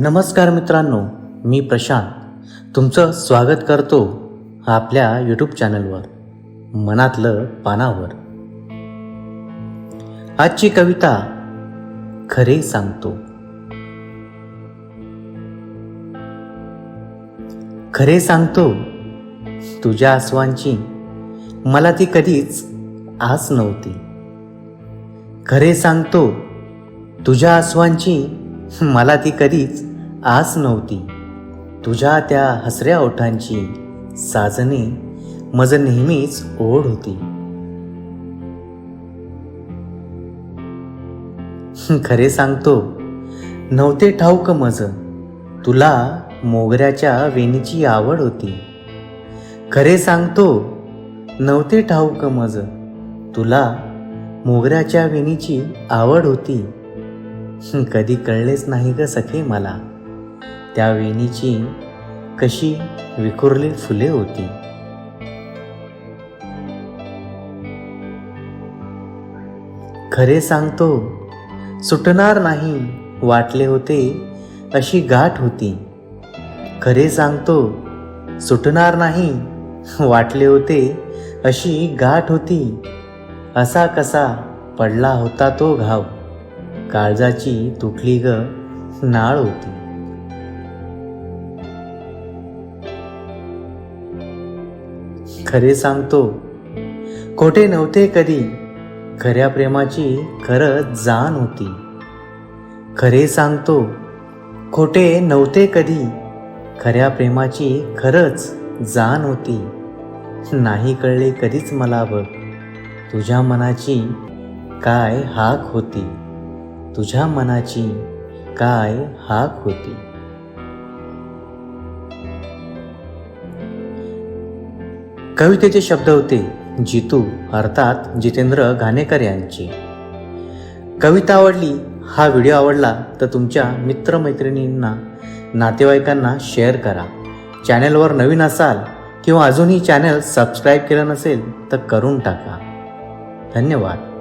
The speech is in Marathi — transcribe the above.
नमस्कार मित्रांनो मी प्रशांत. तुमचं स्वागत करतो आपल्या यूट्यूब चॅनलवर मनातलं पानावर. आजची कविता खरे सांगतो. खरे सांगतो तुझ्या आसवांची मला ती कधीच आस नव्हती. खरे सांगतो तुझ्या आसवांची मला ती कधीच आस नव्हती. तुझ्या त्या हसऱ्या ओठांची साजने मज नेहमीच ओढ होती. खरे सांगतो नव्हते ठाऊक मज. तुला मोगऱ्याच्या वेणीची आवड होती. खरे सांगतो नव्हते ठाऊक मज. तुला मोगऱ्याच्या वेणीची आवड होती. कधी कळलेच नाही ग सखे मला. त्या वेणीची कशी विखुरली फुले होती. खरे सांगतो सुटणार नाही वाटले होते अशी गाठ होती. खरे सांगतो सुटणार नाही वाटले होते अशी गाठ होती. असा कसा पडला होता तो घाव. काळजाची तुटली ग नाळ होती. खरे सांगतो. खोटे नव्हते कधी. खऱ्या प्रेमाची खरंच जाण होती. खरे सांगतो. खोटे नव्हते कधी. खऱ्या प्रेमाची खरंच जाण होती. नाही कळले कधीच मला बघ तुझ्या मनाची काय हाक होती. तुझ्या मनाची काय हाक होती. कवितेचे शब्द होते जितू अर्थात जितेंद्र घाणेकर यांचे. कविता आवडली हा व्हिडिओ आवडला तर तुमच्या मित्रमैत्रिणींना नातेवाईकांना शेअर करा. चॅनेलवर नवीन असाल किंवा अजूनही चॅनल सबस्क्राईब केलं नसेल तर करून टाका. धन्यवाद.